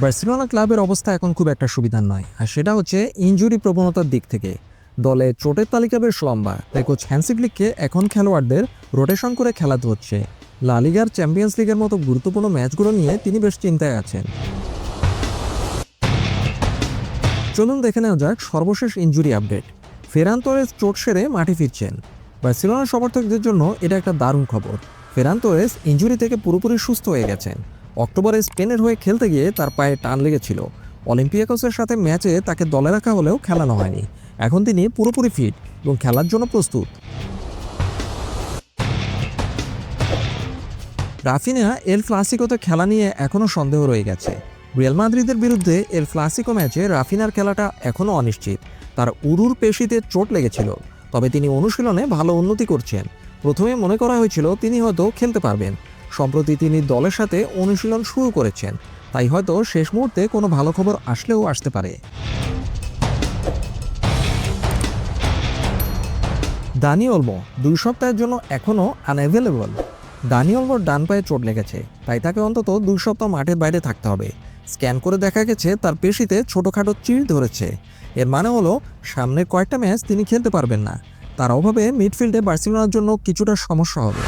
Barcelona ক্লাবের অবস্থা এখন খুব একটা সুবিধার নয়। আর সেটা হচ্ছে ইনজুরি প্রবণতার দিক থেকে। দলে চোটের তালিকা বেশ লম্বা। তাই কোচ হ্যান্সিফ্লিককে এখন খেলোয়াড়দের রোটেশন করে খেলাতে হচ্ছে। লা লিগার চ্যাম্পিয়ন্স লিগের মতো গুরুত্বপূর্ণ ম্যাচগুলো নিয়ে তিনি বেশ চিন্তায় আছেন। চলুন দেখে নেওয়া যাক সর্বশেষ ইনজুরি আপডেট। ফেরান তোরেস চোট সেরে মাঠে ফিরছেন। বার্সেলোনা সমর্থকদের জন্য এটা একটা দারুণ খবর। ফেরান তোরেস ইনজুরি থেকে পুরোপুরি সুস্থ হয়ে গেছেন। অক্টোবরে স্পেনের হয়ে খেলতে গিয়ে তার পায়ে টান লেগেছিল। অলিম্পিয়াকসের সাথে ম্যাচে তাকে দলে রাখা হলেও খেলানো হয়নি। এখন তিনি পুরোপুরি ফিট এবং খেলার জন্য প্রস্তুত। রাফিনা এল ক্লাসিকোতে খেলা নিয়ে এখনও সন্দেহ রয়ে গেছে। রিয়াল মাদ্রিদের বিরুদ্ধে এল ক্লাসিকো ম্যাচে রাফিনার খেলাটা এখনও অনিশ্চিত। তার উরুর পেশিতে চোট লেগেছিল, তবে তিনি অনুশীলনে ভালো উন্নতি করছেন। প্রথমে মনে করা হয়েছিল তিনি হয়তো খেলতে পারবেন সম্প্রতি তিনি দলের সাথে অনুশীলন শুরু করেছেন। তাই হয়তো শেষ মুহূর্তে কোনো ভালো খবর আসলেও আসতে পারে। দানি ওলমো, দুই সপ্তাহের জন্য এখনও আনঅ্যাভেলেবল দানি ওলমোর ডান পায়ে চোট লেগেছে, তাই তাকে অন্তত দুই সপ্তাহ মাঠের বাইরে থাকতে হবে। স্ক্যান করে দেখা গেছে, তার পেশিতে ছোটোখাটো চিড় ধরেছে। এর মানে হলো, সামনের কয়েকটা ম্যাচ তিনি খেলতে পারবেন না। তার অভাবে মিডফিল্ডে বার্সেলোনার জন্য কিছুটা সমস্যা হবে।